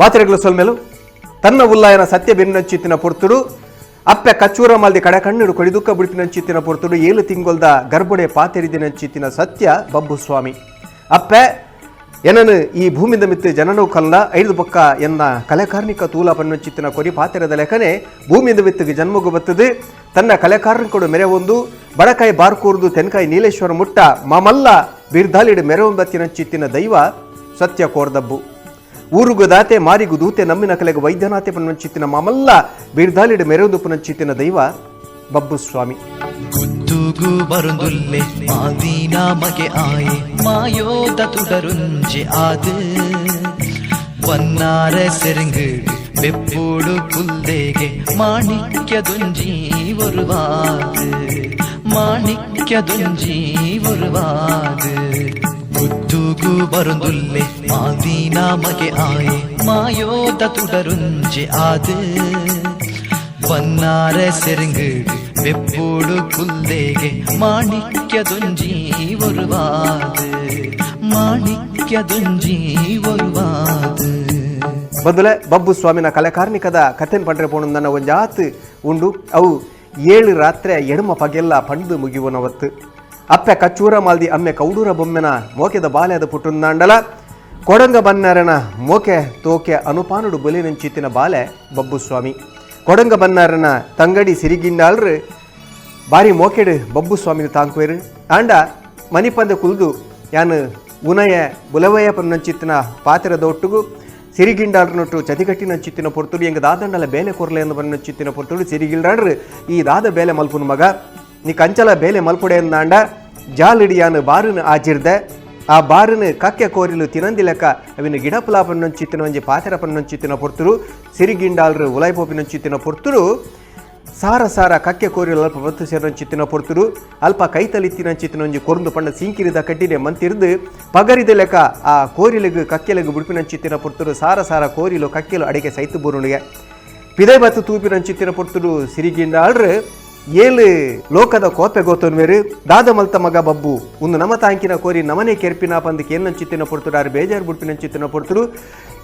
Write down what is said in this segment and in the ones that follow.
ಮಾತ್ರೆಗಳು ಸೊಲ್ಮೆಲು. ತನ್ನ ಉಲ್ಲಾಯನ ಸತ್ಯ ಬೆನ್ನಂಚಿತ್ತಿನ ಪೊರ್ತುಡು. ಅಪ್ಪೆ ಕಚ್ಚೂರ ಮಾಲ್ದಿ ಕಡೆ ಕಣ್ಣುಡು ಕೊಡಿದುಕ್ಕ ಬುಡಿಪಿನಂಚಿತ್ತಿನ ಪೊರ್ತುಡು. ಏಳು ತಿಂಗೊಲ್ದ ಗರ್ಭಡೆ ಪಾತೆರಿದಿನಂಚಿತ್ತಿನ ಸತ್ಯ ಬಬ್ಬು ಸ್ವಾಮಿ. ಅಪ್ಪೆ, ಎನನು ಈ ಭೂಮಿದ ಮಿತ್ತು ಜನನು ಕಲ್ಲ ಐದು ಪಕ್ಕ ಎನ್ನ ಕಲೆಕಾರ್ಮಿಕ ತೂಲ ಪನ್ನೊಚ್ಚಿತ್ತಿನ ಕೊರಿ ಪಾತೆರದ ಲೆಕ್ಕನೆ ಭೂಮಿದ ಮಿತ್ತಿಗೆ ಜನ್ಮಗು ಬತ್ತದೆ. ತನ್ನ ಕಲೆಕಾರನಿಕೊಡು ಮೆರೆ ಒಂದು. ಬಡಕಾಯಿ ಬಾರ್ಕೂರ್ದು ತೆನ್ಕಾಯಿ ನೀಲೇಶ್ವರ ಮುಟ್ಟ. ಮಾಮಲ್ಲ ಬಿರ್ದಾಲಿಡು ಬತ್ತಿನ ಚಿತ್ತಿನ ದೈವ ಸತ್ಯ ಕೋರ್ದಬ್ಬು. ಊರುಗು ದಾತೆ ಮಾರಿಗು ದೂತೆ ನಮ್ಮಿನ ಕಲೆಗೆ ವೈದ್ಯನಾಥೆ ಪನ್ನಂಚಿತ್ತಿನ ಮಾಮಲ್ಲ ಬಿರ್ದಾಲಿಡು ಮೆರವದು ಪುನಂಚಿತ್ತಿನ ದೈವ ಬಬ್ಬು ಸ್ವಾಮಿ ಗುತ್ತುಗು ಬರುಂದುಲ್ಲೆ ಮಾದೀನ ಮಗೆ ಆಯೆ ಮಾಯೋದ ತುಡರುಂಜೆ ಆದು ವನ್ನಾರ ಸೆರಿಂಗು ಬೆಪ್ಪೂಡು ಪುಲ್ಲೆಗೆ ಮಾಣಿಕ್ಯದುಂಜಿ ಒರುವಾದು ಮಾಣಿಕ್ಯದುಂಜಿ ಒರುವಾದು ಗುತ್ತುಗು ಬರುಂದುಲ್ಲೆ ಮಾದೀನ ಮಗೆ ಆಯೆ ಮಾಯೋದ ತುಡರುಂಜೆ ಆದು ವನ್ನಾರ ಸೆರಿಂಗು ಬೆಪ್ಪೂಡು ಪುಲ್ಲೆಗೆ ಮಾಣಿಕ್ಯದುಂಜಿ ಒರುವಾದು ಮಾಣಿಕ್ಯದುಂಜಿ ಒರುವಾದು ಬದಲೆ, ಬಬ್ಬು ಸ್ವಾಮಿನ ಕಲೆಕಾರ್ಮಿಕದ ಕಥೆನ್ ಪಂಡ್ರೆ ಪೋಣಂದನ್ನ ಒಂಜಾತ್ ಉಂಡು. ಅವು ಏಳು ರಾತ್ರಿ ಎಡಮ ಪಗೆಲ್ಲ ಪಂಡು ಮುಗಿಯುವನವತ್ತು ಅಪ್ಪೆ ಕಚ್ಚೂರ ಮಾಲ್ದಿ, ಅಮ್ಮೆ ಕೌಡೂರ ಬೊಮ್ಮೆನ, ಮೋಕೆದ ಬಾಲ್ಯದ ಪುಟ್ಟುಂದಾಂಡಲ, ಕೊಡಂಗ ಬನ್ನಾರನ ಮೋಕೆ ತೋಕೆ ಅನುಪಾನುಡು ಬೊಲಿನಂಚಿತ್ತಿನ ಬಾಲೆ ಬಬ್ಬು ಸ್ವಾಮಿ. ಕೊಡಂಗ ಬನ್ನಾರನ ತಂಗಡಿ ಸಿರಿಗಿಂಡಾಳ್ರು ಬಾರಿ ಮೋಕೆಡು ಬಬ್ಬು ಸ್ವಾಮಿನ ತಾಂಕುವೆರು. ಆಂಡ ಮನಿಪಂದ ಕುಲ್ದು, ಯಾನು ಉನಯ ಬುಲವಯ ಪನ್ನಂಚಿತ್ತಿನ ಪಾತ್ರದ ದೊಟ್ಟುಗು ಸಿರಿಗಿಂಡಾಡ್ರನೊಟ್ಟು ಚತಿಗಟ್ಟಿನ ಚಿತ್ತಿನ ಪೊರ್ತುಡು ಎಂಗ ದಾದಂಡಲ ಬೇಲೆ ಕೊರ್ಲೆ ಎಂದು ಬನ್ನ ಚಿತ್ತಿನ ಪೊರ್ತುಡು ಈ ದಾದ ಬೇಲೆ ಮಲ್ಪುನ ಮಗ. ಕಂಚಲ ಬೇಲೆ ಮಲ್ಪುಡೆ ಎಂದಾಂಡ ಜಾಲಿಡಿಯಾನು ಬಾರುನು ಆಜಿರ್ದೆ, ಆ ಬಾರುನು ಕಕ್ಕೆ ಕೋರಿಲು ತಿನಂದಿ ಲೆಕ್ಕ ಅವಿನ ಗಿಡಪುಲ ಪನ್ನೊಂಚಿತ್ತಿನ ಒಂಜಿ ಪಾತೆರ ಪನ್ನೊಂಚಿತ್ತಿನ ಪೊರ್ತುರು, ಸಿರಿಗಿಂಡಾಲ್ರು ಉಲೈಪೋಪಿನ ಚಿತ್ತಿನ ಪೊರ್ತುರು, ಸಾರ ಸಾರ ಕಕ್ಕೆ ಕೋರಿಲು ಅಲ್ಪ ಬತ್ತು ಸೇರಿನ ಚಿತ್ತಿನ ಪೊರ್ತುರು, ಅಲ್ಪ ಕೈತಲಿತ್ತಿನ ಚಿತ್ತಿನ ಒಂಜಿ ಕೊರಂದು ಪಂಡ ಸಿಂಕಿರಿದ ಕಟ್ಟಿನೆ ಮಂತಿರ್ದು, ಪಗರಿದ ಲೆಕ್ಕ ಆ ಕೋರಿಲೆಗು ಕಕ್ಕೆಲೆಗು ಬುಡುಪಿನ ಚಿತ್ತಿನ ಪೊರ್ತುರು, ಸಾರ ಸಾರ ಕೋರಿಲು ಕಕ್ಕೆಲು ಅಡಿಗೆ ಸೈತು ಬೂರುಣಿಗೆ ಪಿದೆ ಬತ್ತು ತೂಪಿನ ಚಿತ್ತಿನ ಪೊರ್ತುರು ಸಿರಿಗಿಂಡ ಆಳ್ರು ಏಳು ಲೋಕದ ಕೋಪೆ ಗೋತನ್ವೇರು ದಾದ ಮಲ್ತ ಮಗ ಬಬ್ಬು. ಒಂದು ನಮ ತಾಂಕಿನ ಕೋರಿ, ನಮನೆ ಕೆರ್ಪಿನ ಪಂದಕ್ಕೆ ಏನ ಚಿತ್ತಿನ ಪೊರ್ತುರು ಆರು ಬೇಜಾರು ಬುಡ್ಪಿನ ಚಿತ್ತಿನ ಪೊರ್ತುರು.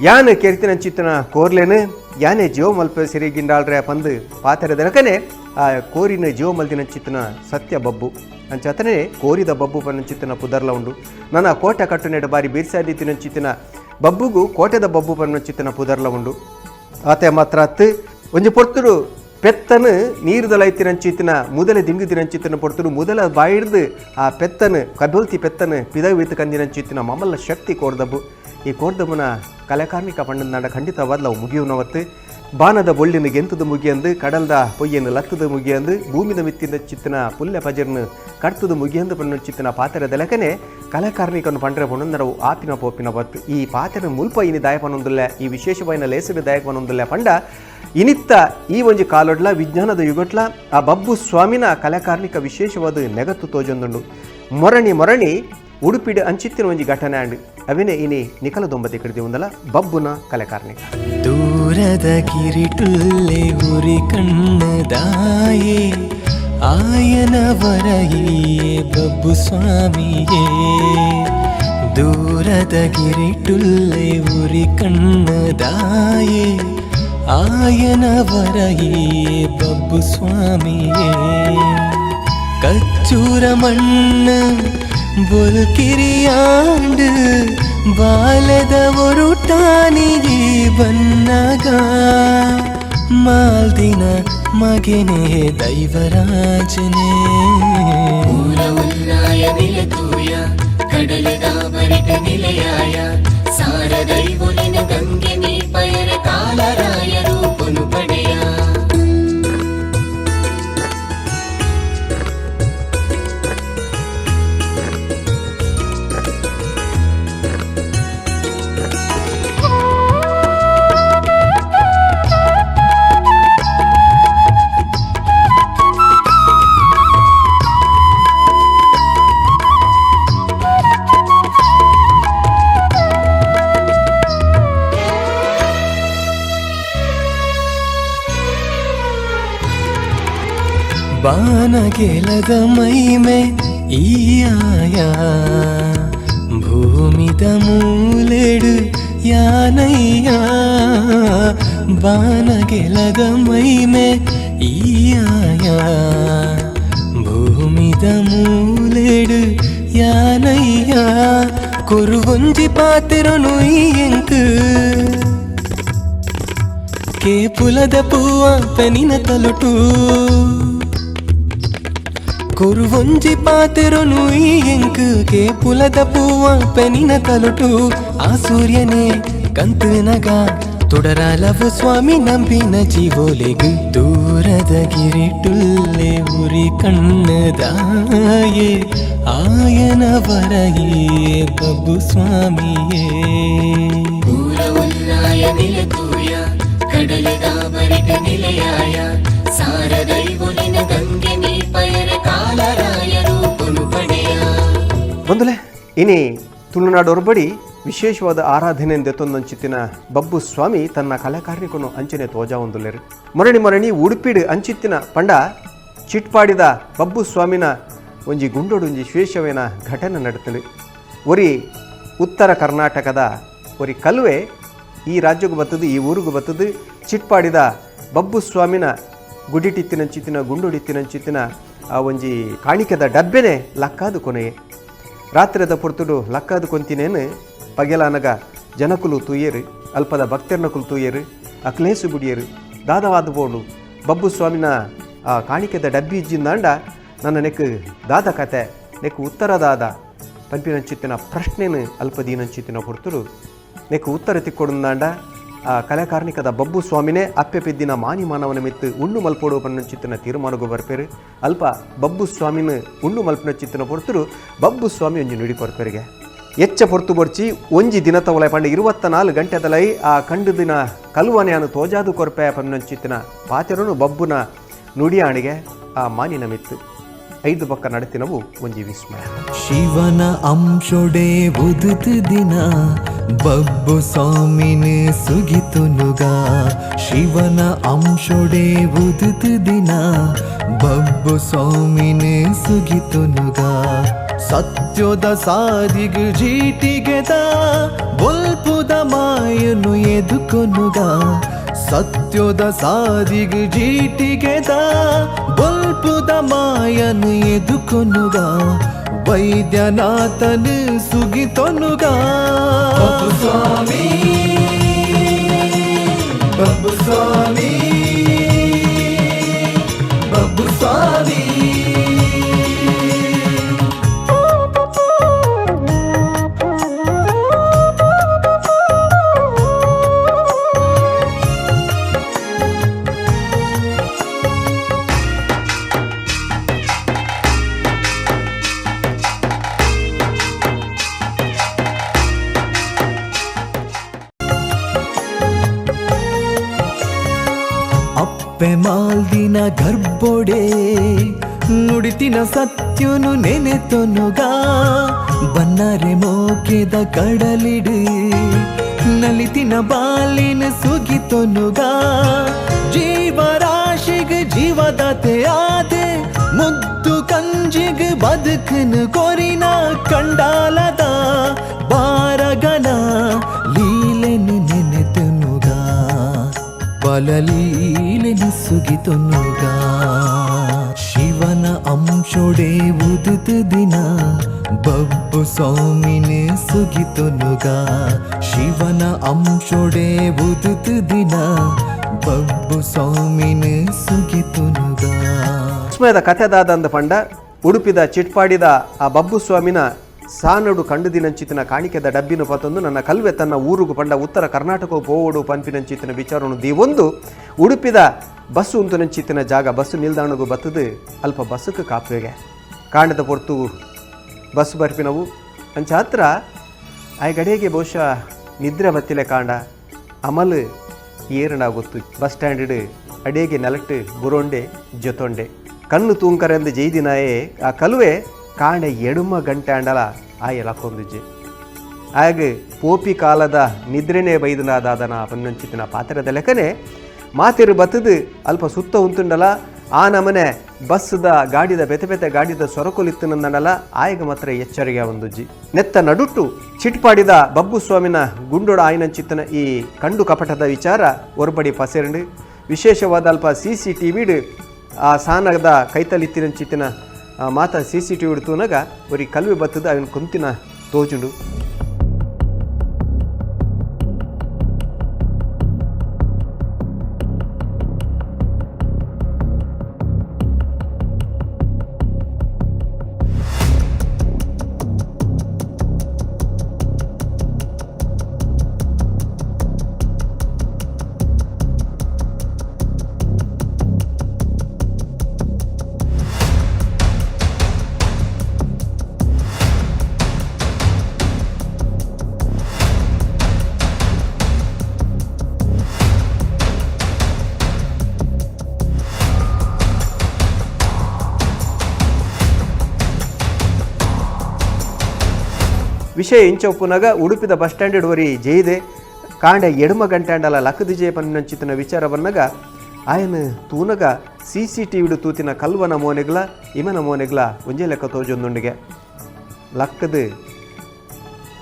ಯಾನೆ ಕೆರ್ತಿನ ಚಿತ್ತಿನ ಕೋರ್ಲೇನು? ಯಾನೆ ಜೀವ ಮಲ್ಪ ಸಿರಿಗಿಂಡಾಳ್ರೆ ಪಂದು ಪಾತ್ರೆ ದನಕನೆ, ಆ ಕೋರಿನ ಜೀವ ಮಲ್ದಿನ ಚಿತ್ತಿನ ಸತ್ಯ ಬಬ್ಬು. ಅಂಚತನೆ ಕೋರಿದ ಬಬ್ಬು ಪನ್ನ ಚಿತ್ತಿನ ಪುದರ್ಲ ಉಂಡು. ನನ್ನ ಕೋಟೆ ಕಟ್ಟುನೆಡ ಬಾರಿ ಬೀರ್ಸಾದಿ ತಿನ್ನ ಚಿತ್ತಿನ ಬಬ್ಬುಗು ಕೋಟೆದ ಬಬ್ಬು ಪನ್ನ ಚಿತ್ತಿನ ಪುದರ್ಲ ಉಂಡು. ಆತೆ ಮಾತ್ರ ಅತ್ತು, ಒಂಜಿ ಪೊರ್ತುಡು ಪೆತ್ತನು ನೀರುದಲೈತಿನಂಚಿತ್ತಿನ ಮೊದಲ ದಿಂಗು ದಿನಂಚಿತ್ತಿನ ಪೊರ್ತುಡು ಮೊದಲ ಬಾಯಿಡ್ದು ಆ ಪೆತ್ತನು ಕಬಲ್ತಿ ಪೆತ್ತನು ಕಂದಿನ ಕಂದಿನಂಚಿತ್ತಿನ ಮಮಲ್ಲ ಶಕ್ತಿ ಕೋರ್ದಬ್ಬು ಈ ಕೋರ್ದಮ್ಮನ ಕಲೆಕಾರ್ಮಿಕ ಪಂಡನಾಡ ಖಂಡಿತವಾದ ಅವು ಮುಗಿಯುವನವತ್ತು ಬಾನದ ಬೊಳ್ಳಿನ ಗೆಂತದ ಮುಗಿಯಂದು, ಕಡಲ್ದ ಪೊಯ್ಯನ ಲತ್ತದ ಮುಗಿಯಂದು, ಭೂಮಿದ ಮಿತ್ತಿನ ಚಿತ್ತನ ಪುಲ್ಯ ಪಜರ್ನು, ಕಡ್ತದ ಮುಗಿಯಂದು ಪಣ್ಣು ಚಿತ್ತನ ಪಾತ್ರದ ಲೆಕ್ಕನೆ ಕಲಾಕಾರ್ಮಿಕನು ಪಂಡ್ರೆ ಪೊಣ್ಣಂದರವು ಆಪಿನ ಪೋಪಿನ ಬತ್ತು. ಈ ಪಾತ್ರ ಮುಲ್ಪ ಇನಿ ದಾಯಪನೊಂದುಲ್ಲ ಈ ವಿಶೇಷವಾದ ಲೇಸಿನ ದಾಯಪನೊಂದುಲ್ಲ ಪಂಡ, ಇನಿತ್ತ ಈ ಒಂಜಿ ಕಾಲೊಡ್ಲ, ವಿಜ್ಞಾನದ ಯುಗಟ್ಲ, ಆ ಬಬ್ಬು ಸ್ವಾಮಿನ ಕಲಾಕಾರ್ಮಿಕ ವಿಶೇಷವಾದ ನೆಗತ್ತು ತೋಜೊಂದುಂಡು. ಮೊರಣಿ ಮೊರಣಿ ಉಡುಪಿಡು ಅಂಚಿತ್ತಿನ ಒಂಜಿ ಘಟನೆ ಅಂಡ್ ಅವೇನೆ ಇನಿ ನಿಖಲ ದೊಂಬತಿ ಕಡಿದಿ ಒಂದಲ್ಲ ಬಬ್ಬುನ ಕಲೆಕಾರ್ನಿಕ ದೂರದ ಕಿರಿಟುಲ್ಲೆ ಉರಿ ಕಣ್ಣದಾಯೇ, ಆಯನ ವರಹಿಯೇ ಬಬ್ಬು ಸ್ವಾಮಿಯೇ. ದೂರದ ಕಿರಿಟುಲ್ಲೆ ಉರಿ ಕಣ್ಣದಾಯೇ, ಆಯನ ವರಹಿಯೇ ಬಬ್ಬು ಸ್ವಾಮಿಯೇ. கச்சூர மண்ணு ಬೊಲ್ಕಿರಿಯಾಂಡು ಬಾಲದ ಒರು ಟಾನಿಗೆ ಬನ್ನಗ ಮಾಲ್ದಿನ ಮಗನೇ ದೈವರಾಜನೇ ಪೂರ ಉನ್ನಾಯ ನಿಲತೂಯ ಕಡಲದ ಬರಟ ನಿಲಯಾಯ ಸಾರ ದೈವನಿನ ಗಂಗೆ ಬಾನಗೆಲದ ಮೈಮೆ ಈಯಾಯ ಭೂಮಿದ ಮೂಲೆಡು ಯಾನಯ್ಯ ಬಾನಗೆಲದ ಮೈಮೆ ಈಯಾಯ ಭೂಮಿದ ಮೂಲೆಡು ಯಾನಯ್ಯ ಕುರುವಂಜಿ ಪಾತಿರನು ಈ ಎಂಕು ಕೇಪುಲದ ಪೂವ ಪೆನಿನ ತಲುಟು కొరు వంజి పాతెరొను ఇంకు కేపులద పూవ పెనిన తలుటు ఆ సూర్యనే కంతునగా തുടരാലവു സ്വാമി നമ്പിന ജീവോലേക്ക് ദൂരത കിരിട്ടുള്ളേ ഉരി കണ്ണതായേ ആയന പറയേ ബബു സ്വാമിയേ കടലതാ നിലയായ സാരദൈവ നിനകങ്ങ ಬಂಧುಲೆ ಇನಿ ತುಳುನಾಡೋರ ವಿಶೇಷವಾದ ಆರಾಧನೆ ದೆತ್ತೊಂದಂಚಿತ್ತಿನ ಬಬ್ಬು ಸ್ವಾಮಿ ತನ್ನ ಕಲಾಕಾರ್ಯಕನು ಅಂಚನೆ ತೋಜಾ ಮರಣಿ ಮರಣಿ ಉಡುಪಿಡು ಅಂಚಿತ್ತಿನ ಪಂಡ ಚಿಟ್ಪಾಡಿದ ಬಬ್ಬು ಸ್ವಾಮಿನ ಒಂಜಿ ಗುಂಡೊಡೊಂಜಿ ವಿಶೇಷವೇನ ಘಟನೆ ನಡೆತಲಿ. ಒರಿ ಉತ್ತರ ಕರ್ನಾಟಕದ ಒರಿ ಕಲ್ವೆ ಈ ರಾಜ್ಯಕ್ಕೂ ಬತ್ತದು, ಈ ಊರಿಗೂ ಬತ್ತದು, ಚಿಟ್ಪಾಡಿದ ಬಬ್ಬು ಸ್ವಾಮಿನ ಗುಡಿಟಿತ್ತಿನಂಚಿತ್ತಿನ, ಗುಂಡೊಡಿತ್ತಿನಂಚಿತ್ತಿನ ಆ ಒಂಜಿ ಕಾಣಿಕೆದ ಡಬ್ಬೆನೆ ಲಕ್ಕಾದು ಕೊನೆಯೇ. ರಾತ್ರಿದ ಪೊರ್ತುಡು ಲಕ್ಕಾದು ಕೊಂತಿನೇನು? ಪಗೆಲಾನಗ ಜನಕುಲು ತೂಯೇರು, ಅಲ್ಪದ ಭಕ್ತರ್ನಕುಲು ತೂಯೇರು, ಅಕ್ಲೇಸು ಬುಡಿಯರು ದಾದವಾದ ಬೋಡು ಬಬ್ಬು ಸ್ವಾಮಿನ ಆ ಕಾಣಿಕೆದ ಡಬ್ಬಿ ಇಜ್ಜಿಂದಾಂಡ ನನ್ನ ನೆಕ್ ದಾದ ಕತೆ ನೆಕ್ ಉತ್ತರದಾದ ಪಂಪಿನಂಚಿತ್ತಿನ ಪ್ರಶ್ನೆನು ಅಲ್ಪದೀನಂಚಿತ್ತಿನ ಪೊರ್ತುಡು ನೆಕ್ ಉತ್ತರ ತಿಕ್ಕೊಡುಂದಾಂಡ ಆ ಕಲಾಕಾರ್ಣಿಕದ ಬಬ್ಬು ಸ್ವಾಮಿನೇ ಅಪ್ಪೆಪಿದ್ದಿನ ಮಾನಿ ಮಾನವನ ಮಿತ್ತು ಉಣ್ಣು ಮಲ್ಪೋಡು ಪನ್ನಂಚಿತ್ತಿನ ತೀರ್ಮಾನಗೂ ಬರ್ಪೇರು. ಅಲ್ಪ ಬಬ್ಬು ಸ್ವಾಮಿನ ಉಣ್ಣು ಮಲ್ಪನ ಚಿತ್ತನ ಪೊರ್ತರು ಬಬ್ಬು ಸ್ವಾಮಿ ಒಂಜಿ ನುಡಿ ಪೊರ್ಪೆರಿಗೆ ಎಚ್ಚ ಪೊರ್ತು ಬೊರ್ಚಿ ಒಂಜಿ ದಿನ ತವಲ ಪಂಡ ಇರುವತ್ತ ನಾಲ್ಕು ಗಂಟೆದಲೈ ಆ ಕಂಡು ದಿನ ಕಲ್ವನೆಯನ್ನು ತೋಜಾದು ಕೊರ್ಪೆ ಚಿತ್ತನ ಪಾತೆರನು ಬಬ್ಬುನ ನುಡಿಯಾಣಿಗೆ ಆ ಮಾನಿನ ಮಿತ್ತು. ಐದು ಪಕ್ಕ ನಡತಿನವು ಒಂಜಿ ವಿಸ್ಮಯ ಶಿವನ ಅಂಶೊಡೆ ಉದುತು ದಿನ, ಬಬ್ಬು ಸ್ವಾಮಿನ ಸುಗಿತುನುಗ ಶಿವನ ಅಂಶೊಡೆ ಉದುತು ದಿನ, ಬಬ್ಬು ಸ್ವಾಮಿನ ಸುಗಿತುನುಗ ಸತ್ಯೋದ ಸಾದಿಗು ಜೀಟಿಗೆದ ಬೊಲ್ಪುದ ಮಾಯನು ಎದುಕೊನುಗ ಸತ್ಯೋದ ಸಾದಿಗು ಜೀಟಿಗೆದ ಬೊಲ್ಪುದ ಮಾಯನು ಎದುಕೊನುಗ ವೈದ್ಯನಾಥನು ಸುಗಿತೊನುಗ ಬಬ್ಬು ಸ್ವಾಮಿ ಅಪ್ಪೆ ಮಾಲ್ದಿನ ಗರ್ಭೊಡೆ, ನುಡಿತಿನ ಸತ್ಯನು ನೆನೆತೊನುಗ, ಬನ್ನರೆ ಮೋಕೆದ ಕಡಲಿಡು, ನಲಿತಿನ ಬಾಲಿನ ಸುಗಿತೊನುಗ. ಜೀವರಾಶಿಗೆ ಜೀವದತೆ ಆದೆ, ಮುದ್ದು ಕಂಜಿಗೆ ಬದುಕನು ಕೊರಿನ ಕಂಡಾಲದ ಬಾರಗನ ಬಲಲೀಲೆನು ಸುಗಿತೊನುಗ ಶಿವನ ಅಂಶೊಡೆ ಉದುತು ದಿನ, ಬಬ್ಬು ಸ್ವಾಮಿನ ಸುಗಿತೊನುಗ ಶಿವನ ಅಂಶೊಡೆ ಉದುತು ದಿನ, ಬಬ್ಬು ಸ್ವಾಮಿನ ಸುಗಿತೊನುಗ ಕಥೆದಾದಂದ ಪಂಡ, ಉಡುಪಿದ ಚಿಟ್ಪಾಡಿದ ಆ ಬಬ್ಬು ಸ್ವಾಮಿನ ಸಾನಡು ದಿನಂಚಿತಿನ ಕಾಣಿಕೆದ ಡಬ್ಬಿನ ಪತ್ತೊಂದು ನನ್ನ ಕಲ್ವೆ ತನ್ನ ಊರುಗು ಪಂಡ ಉತ್ತರ ಕರ್ನಾಟಕ ಪೋವಡು ಪಂಪಿನಂಚಿತಿನ ವಿಚಾರನು ದೀವೊಂದು ಉಡುಪಿದ ಬಸ್ಸು ಉಂತುನಂಚಿತಿನ ಜಾಗ ಬಸ್ಸು ನಿಲ್ದಾಣಗೂ ಬತ್ತದು ಅಲ್ಪ ಬಸ್ಸಕ್ಕೆ ಕಾಪುವೆಗೆ. ಕಾಂಡದ ಪೊರ್ತು ಬಸ್ ಬರ್ಪಿನವು. ಅಂಚ ಹತ್ರ ಆ ಗಡಿಗೆ ಬಹುಶಃ ನಿದ್ರೆ ಬತ್ತಿಲೆ ಕಾಂಡ. ಅಮಲ್ ಏರಣ ಗೊತ್ತು ಬಸ್ ಸ್ಟ್ಯಾಂಡ್ ಅಡಿಗೆ ನೆಲಟ್ಟು ಬುರೊಂಡೆ ಜೊತೊಂಡೆ. ಕಣ್ಣು ತೂಂಕರೆಂದು ಜೈದಿನಾಯೇ ಆ ಕಲುವೆ ಕಾಂಡೆ ಎಡುಮ ಗಂಟೆ ಅಂಡಲ ಆ ಎಲಕೊಂದುಜೆ ಆಗ ಪೋಪಿ ಕಾಲದ ನಿದ್ರೆನೇ ಬೈದನಾದಾದನ ಪನ್ನಂಚಿತಿನ ಪಾತ್ರದ ಲೆಕ್ಕನೆ ಮಾತಿರು ಬತ್ತದು ಅಲ್ಪ ಸುತ್ತ ಉಂತುಂಡಲ, ಆ ನಮನೆ ಬಸ್ದ ಗಾಡಿದ ಬೆತೆ ಬೆತೆ ಗಾಡಿದ ಸೊರಕೊಲಿತ್ತನಲ್ಲ ಆಯಗ ಮಾತ್ರ ಎಚ್ಚರಿಕೆ ಒಂದುಜ್ಜಿ. ನೆತ್ತ ನಡುಟ್ಟು ಚಿಟ್ಪಾಡಿದ ಬಬ್ಬು ಸ್ವಾಮಿನ ಗುಂಡೊಡ ಆಯ್ನಂಚಿತ್ತನ ಈ ಕಂಡು ಕಪಟದ ವಿಚಾರ ಒರ್ಬಡಿ ಪಸೆರಂಡು. ವಿಶೇಷವಾದ ಅಲ್ಪ ಸಿ ಸಿ ಟಿ ವಿಡ್ ಆ ಸಾನದ ಕೈತಲಿತ್ತಿನಂಚಿತ್ತಿನ ಮಾತ ಸಿ ಸಿ ಟಿ ವಿಡ್ ತೂನಗ ಒರಿ ಕಲ್ವಿ ಬತ್ತದ ಅವನ ಕುಂತಿನ ತೋಜುಂಡು. ವಿಷಯ ಇಂಚೊಪ್ಪುನಾಗ ಉಡುಪಿದ ಬಸ್ ಸ್ಟ್ಯಾಂಡ್ ವರಿ ಜೈದೆ ಕಾಂಡೆ ಎಡಮ ಗಂಟಾಂಡಲ ಲಕ್ಕದ ಜಯ ಪನ್ನಂಚಿತನ ವಿಚಾರ ಬಂದಾಗ ಆಯನ ತೂನಗ ಸಿ ಸಿ ಟಿ ವಿಡು ತೂತಿನ ಕಲ್ವನ ಮೋನೆಗ್ಲ, ಇಮನ ಮೋನೆಗ್ಲ ಒಂಜೆ ಲೆಕ್ಕ ತೋಜೊಂದುಂಡಿಗೆ ಲಕ್ಕದ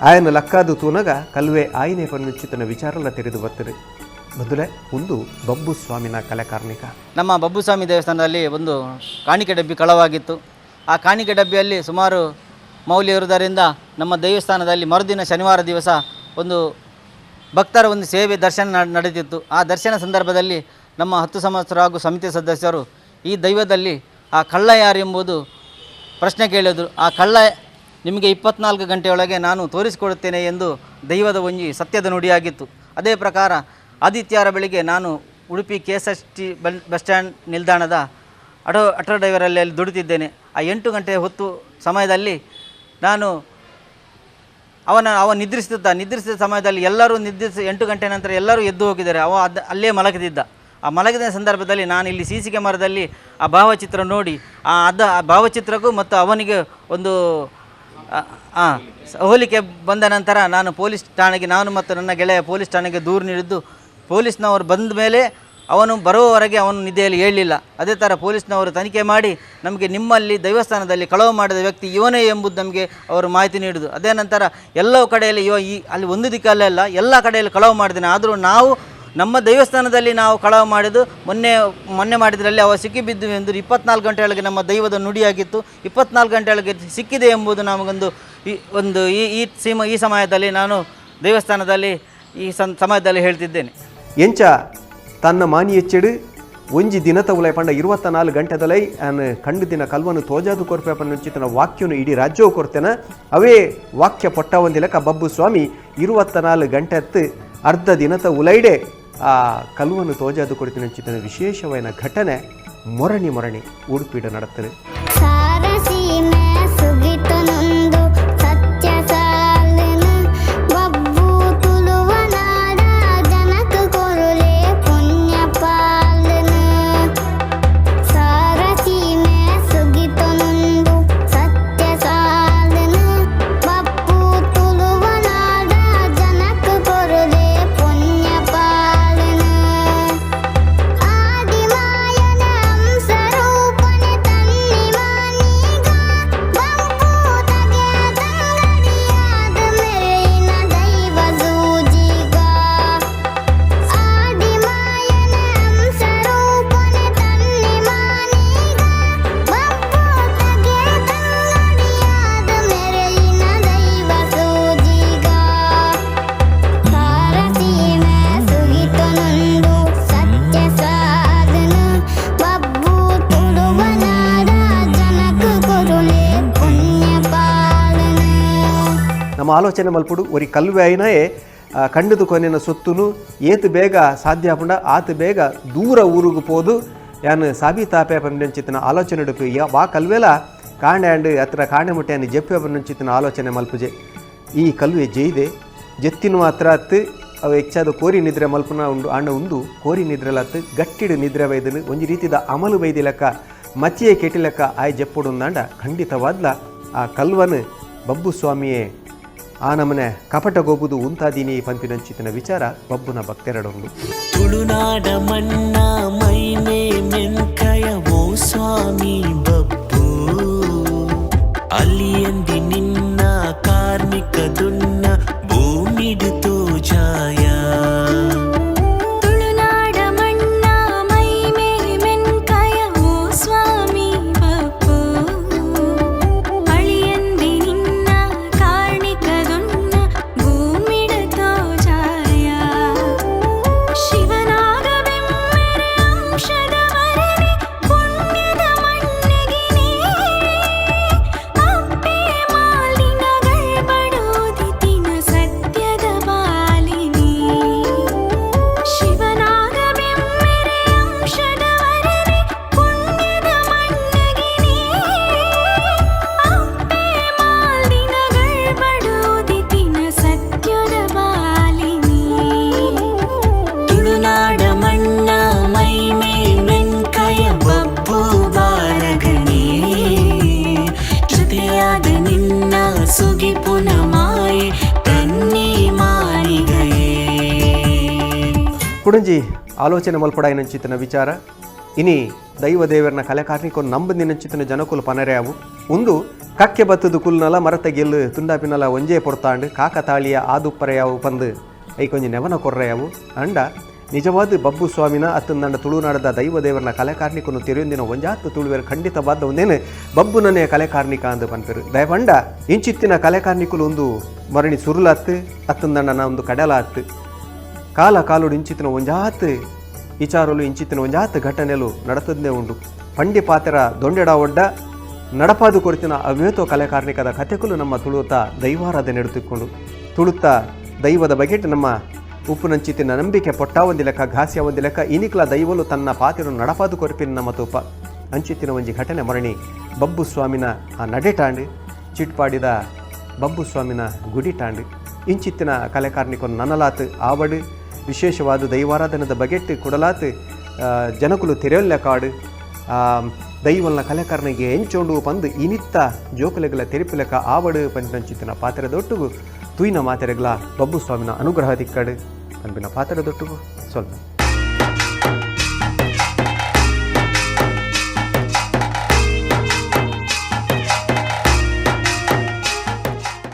ಆಯನ ಲಕ್ಕಾದು ತೂನಗ ಕಲ್ವೆ ಆಯನೆ ಪನ್ನಂಚಿತನ ವಿಚಾರಲ ತೆರೆದು ಬರ್ತದೆ ಬದುಲೆ ಒಂದು ಬಬ್ಬು ಸ್ವಾಮಿನ ಕಲೆ ಕಾರ್ಮಿಕ ನಮ್ಮ ಬಬ್ಬುಸ್ವಾಮಿ ದೇವಸ್ಥಾನದಲ್ಲಿ ಒಂದು ಕಾಣಿಕೆ ಡಬ್ಬಿ ಕಳವಾಗಿತ್ತು. ಆ ಕಾಣಿಕೆ ಡಬ್ಬಿಯಲ್ಲಿ ಸುಮಾರು ಮೌಲ್ಯ ಇರುವುದರಿಂದ ನಮ್ಮ ದೇವಸ್ಥಾನದಲ್ಲಿ ಮರುದಿನ ಶನಿವಾರ ದಿವಸ ಒಂದು ಭಕ್ತರ ಒಂದು ಸೇವೆ ದರ್ಶನ ನಡ್- ನಡೆದಿತ್ತು. ಆ ದರ್ಶನ ಸಂದರ್ಭದಲ್ಲಿ ನಮ್ಮ ಹತ್ತು ಸಂವತ್ಸರ ಹಾಗೂ ಸಮಿತಿ ಸದಸ್ಯರು ಈ ದೈವದಲ್ಲಿ ಆ ಕಳ್ಳ ಯಾರು ಎಂಬುದು ಪ್ರಶ್ನೆ ಕೇಳಿದರು. ಆ ಕಳ್ಳ ನಿಮಗೆ ಇಪ್ಪತ್ನಾಲ್ಕು ಗಂಟೆಯೊಳಗೆ ನಾನು ತೋರಿಸಿಕೊಡುತ್ತೇನೆ ಎಂದು ದೈವದ ಒಂಜಿ ಸತ್ಯದ ನುಡಿಯಾಗಿತ್ತು. ಅದೇ ಪ್ರಕಾರ ಆದಿತ್ಯಾರ ಬೆಳಿಗ್ಗೆ ನಾನು Udupi K S S T bus stand ನಿಲ್ದಾಣದ ಆಟೋ ಆಟೋ ಡ್ರೈವರಲ್ಲಿ ದುಡಿತಿದ್ದೇನೆ. ಆ ಎಂಟು ಗಂಟೆ ಹೊತ್ತು ಸಮಯದಲ್ಲಿ ನಾನು ಅವನ ಅವ ನಿದ್ರಿಸ್ತಿದ್ದ ನಿದ್ರಿಸಿದ ಸಮಯದಲ್ಲಿ ಎಲ್ಲರೂ ನಿದ್ರಿಸಿ ಎಂಟು ಗಂಟೆ ನಂತರ ಎಲ್ಲರೂ ಎದ್ದು ಹೋಗಿದ್ದಾರೆ. ಅವ ಅದು, ಅಲ್ಲೇ ಮಲಗಿದಿದ್ದ. ಆ ಮಲಗಿದ ಸಂದರ್ಭದಲ್ಲಿ ನಾನು ಇಲ್ಲಿ ಸಿ ಸಿ ಕ್ಯಾಮರಾದಲ್ಲಿ ಆ ಭಾವಚಿತ್ರ ನೋಡಿ, ಆ ಅದ, ಆ ಭಾವಚಿತ್ರಕ್ಕೂ ಮತ್ತು ಅವನಿಗೆ ಒಂದು ಹೋಲಿಕೆ ಬಂದ ನಂತರ ನಾನು ಪೊಲೀಸ್ ಠಾಣೆಗೆ, ನಾನು ಮತ್ತು ನನ್ನ ಗೆಳೆಯ ಪೊಲೀಸ್ ಠಾಣೆಗೆ ದೂರು ನೀಡಿದ್ದು. ಪೊಲೀಸ್ನವರು ಬಂದ ಮೇಲೆ ಅವನು ಬರುವವರೆಗೆ ಅವನು ನಿದ್ದೆಯಲ್ಲಿ ಹೇಳಲಿಲ್ಲ ಅದೇ ಥರ ಪೊಲೀಸ್ನವರು ತನಿಖೆ ಮಾಡಿ ನಮಗೆ ನಿಮ್ಮಲ್ಲಿ ದೈವಸ್ಥಾನದಲ್ಲಿ ಕಳವು ಮಾಡಿದ ವ್ಯಕ್ತಿ ಇವನೇ ಎಂಬುದು ನಮಗೆ ಅವರು ಮಾಹಿತಿ ನೀಡಿದ್ರು ಅದೇ ನಂತರ ಎಲ್ಲೋ ಕಡೆಯಲ್ಲಿ ಇವ ಈ ಅಲ್ಲಿ ಒಂದು ದಿಕ್ಕಲ್ಲೇ ಅಲ್ಲ, ಎಲ್ಲ ಕಡೆಯಲ್ಲಿ ಕಳವು ಮಾಡಿದ್ದೇನೆ ಆದರೂ ನಾವು ನಮ್ಮ ದೈವಸ್ಥಾನದಲ್ಲಿ ನಾವು ಕಳವು ಮಾಡಿದ್ದು ಮೊನ್ನೆ ಮೊನ್ನೆ ಮಾಡಿದ್ರಲ್ಲಿ ಅವ ಸಿಕ್ಕಿಬಿದ್ದು ಎಂದು ಇಪ್ಪತ್ನಾಲ್ಕು ಗಂಟೆಯೊಳಗೆ ನಮ್ಮ ದೈವದ ನುಡಿಯಾಗಿತ್ತು. ಇಪ್ಪತ್ನಾಲ್ಕು ಗಂಟೆಯೊಳಗೆ ಸಿಕ್ಕಿದೆ ಎಂಬುದು ನಮಗೊಂದು ಈ ಒಂದು ಈ ಈ ಸೀಮ, ಈ ಸಮಯದಲ್ಲಿ ನಾನು ದೇವಸ್ಥಾನದಲ್ಲಿ ಈ ಸಮಯದಲ್ಲಿ ಹೇಳ್ತಿದ್ದೇನೆ. ಎಂಚ ತನ್ನ ಮಾನಿ ಒಂಜಿ ದಿನ ಉಲೈ ಪಂಡ ಇರುವತ್ತ ನಾಲ್ಕು ಗಂಟೆದಲೈ ಆನ್ ಕಂಡು ದಿನ ಕಲ್ವನು ತೋಜಾದು ಕೊರ್ಪೆ ಪನ್ನಂಚಿತನ ವಾಕ್ಯನು ಇಡೀ ರಾಜ್ಯವು ಕೊರ್ತೇನ. ಅವೇ ವಾಕ್ಯ ಪೊಟ್ಟ ಒಂದಿಲಕ ಬಬ್ಬು ಸ್ವಾಮಿ ಇರುವತ್ತ ನಾಲ್ಕು ಗಂಟೆ ಹತ್ತು ಅರ್ಧ ದಿನತ ಉಲೈಡೆ ಆ ಕಲ್ವನು ತೋಜಾದು ಕೊಡ್ತಿನಂಚಿತನ ವಿಶೇಷವಾದ ಘಟನೆ ಮೊರಣಿ ಮೊರಣಿ ಉಡುಪಿಡ ನಡತ್ತದೆ ಆಲೋಚನೆ ಮಲ್ಪುಡು. ಒರಿ ಕಲ್ವೆ ಆ, ಕಂಡದು ಕೊನೆನ ಸೊತ್ತುನು. ಏತು ಬೇಗ ಸಾಧ್ಯ ಆಪುಂಡ ಆತು ಬೇಗ ದೂರ ಊರುಗು ಪೋದು. ಯಾನ್ ಸಾಬೀತಾಪೆ ಪಂಚಿತನ ಆಲೋಚನೆ ಉಡುಪು ಆ ವಾ ಕಲ್ವೆಲ ಕಾಂಡೆ ಅಂಡ್ ಹತ್ರ ಕಾಂಡೆ ಮುಟ್ಟೆ ಅನ್ನು ಜಪ್ಪೆ ಪಂಚಿತನ ಆಲೋಚನೆ ಮಲ್ಪುಜೆ. ಈ ಕಲ್ವೆ ಜೈದೆ. ಜೆತ್ತಿನ ಮಾತ್ರ ಹತ್ತು ಅವು ಹೆಚ್ಚಾದ ಕೋರಿ ನಿದ್ರೆ ಮಲ್ಪುನ ಉಂಡು ಅಣ್ಣ ಉಂದು ಕೋರಿ ನಿದ್ರೆಲತ್ತು ಗಟ್ಟಿಡು ನಿದ್ರೆ ಬೈದನು. ಒಂಜಿ ರೀತಿದ ಅಮಲು ಬೈದಿ ಲೆಕ್ಕ ಮಚ್ಚಿಯೇ ಕೆಟ್ಟಿ ಲೆಕ್ಕ ಆಯ್ ಜಪ್ಪುಡುಂದಾಂಡ ಖಂಡಿತವಾದ್ಲ ಆ ಕಲ್ವನು ಬಬ್ಬು ಸ್ವಾಮಿಯೇ ಆ ನಮನೆ ಕಪಟ ಗೋಬುದು ಉಂತಾದೀನಿ ಪಂಪಿನಂಚಿತನ ವಿಚಾರ ಬಬ್ಬುನ ಭಕ್ತೆರಡೊಂದು ತುಳುನಾಡ ಮಣ್ಣ ಮೈನೆ ಮೆನ್ಕಯ ಸ್ವಾಮಿ ಬಬ್ಬು ಅಲ್ಲಿಯಂದಿ ನಿನ್ನ ಕಾರ್ಮಿಕದುನ್ನ ಭೂಮಿಡಿತು ಜಾಯ ತುಳುನಾಡ ಕುಡಂಜಿ, ಆಲೋಚನೆ ಏನಂಚಿತನ ವಿಚಾರ. ಇನಿ ದೈವ ದೇವರನ ಕಲೆ ಕಾರ್ಣಿಕೊಂಡು ನಂಬದಿನಂಚಿತನ ಜನಕುಲು ಪನರೆಯಾವು ಒಂದು ಕಕ್ಕೆ ಬತ್ತದು ಕುಲ್ನಲ ಮರತ ಗೆಲ್ಲು ತುಂಡಾಪಿನಲ ಒಂಜೇ ಪೊರ್ತಾಂಡು ಕಾಕತಾಳಿಯ ಆದುಪ್ಪರೆಯಾವು ಪಂದು. ಐಕೊಂಜಿ ನೆವನ ಕೊರ್ರೆಯಾವು ಅಂಡ ನಿಜವಾದ ಬಬ್ಬು ಸ್ವಾಮಿನ ಅತ್ತಂದಂಡ ತುಳುನಾಡದ ದೈವ ದೇವರನ ಕಲೆ ಕಾರ್ಣಿಕನು ತಿರುವಂದಿನ ಒಂಜಾತ್ತು ತುಳುವೇರು ಖಂಡಿತವಾದ ಒಂದೇನು ಬಬ್ಬುನನೇ ಕಲೆ ಕಲೆಕಾರ್ನಿಕ ಅಂದು ಪನ್ಪೆರು. ದಯಪಂಡ ಇಂಚಿತ್ತಿನ ಕಲೆ ಉಂದು ಒಂದು ಮರಣಿ ಸುರುಲಾತ್ ಅತ್ತಂದಂಡನ ಒಂದು ಕಡಲಾತ್. ಕಾಲ ಕಾಲುಡು ಇಂಚಿತ್ತಿನ ಒಂಜಾತ್, ವಿಚಾರಲು ಇಂಚಿತ್ತಿನ ಒಂಜಾತ್ ಘಟನೆಲು ನಡತದ್ನೇ ಉಂಡು. ಪಂಡಿ ಪಾತ್ರ ದೊಂಡೆಡ ಒಡ್ಡ, ನಡಪಾದು ಕೊರತಿನ ಅವ್ಯೋತೋ ಕಲೆಕಾರ್ಣಿಕದ ಕಥೆಕುಲು ನಮ್ಮ ತುಳುತ ದೈವಾರಾಧನೆ ನೆಡುತ್ತಿಕೊಂಡು ತುಳುತ್ತ ದೈವದ ಬಗ್ಗೆ ನಮ್ಮ ಉಪ್ಪು ನಂಚಿತ್ತಿನ ನಂಬಿಕೆ ಪೊಟ್ಟ ಒಂದು ಲೆಕ್ಕ, ಘಾಸ್ಯ ಒಂದು ಲೆಕ್ಕ, ಇನಿಕ್ಲ ದೈವಲು ತನ್ನ ಪಾತಿರು ನಡಪಾದು ಕೊರಿಪಿನ ನಮ್ಮ ತೂಪ ಅಂಚಿತ್ತಿನ ಒಂಜಿ ಘಟನೆ ಮರಣಿ ಬಬ್ಬು ಸ್ವಾಮಿನ ಆ ನಡೆಟಾಂಡು ಚಿಟ್ಪಾಡಿದ ಬಬ್ಬು ಸ್ವಾಮಿನ ಗುಡಿ ಟಾಂಡು. ಇಂಚಿತ್ತಿನ ಕಲೆ ಕಾರ್ಣಿಕೊಂಡು ನನಲಾತ್ ಆವಡು ವಿಶೇಷವಾದ ದೈವಾರಾಧನದ ಬಗೆಟ್ ಕೊಡಲಾತ್ ಜನಕುಲು ತೆರೆಯೊಲ್ಲ ಕಾಡು. ದೈವಲ್ನ ಕಲೆಕಾರನಿಗೆ ಎಂಚೋಂಡು ಪಂದು ಇನಿತ್ತ ಜೋಕಲೆಗಳ ತೆರಿಪಿಲಕ ಆವಡು ಪಂಚಿನ ಪಾತ್ರೆದೊಟ್ಟಿಗೂ, ತುಯಿನ ಮಾತೆರೆಗಳ ಬಬ್ಬು ಸ್ವಾಮಿನ ಅನುಗ್ರಹ ತಿಕ್ಕಡು. ಪಾತ್ರ ಪಾತ್ರೆದೊಟ್ಟಿಗೂ ಸ್ವಲ್ಪ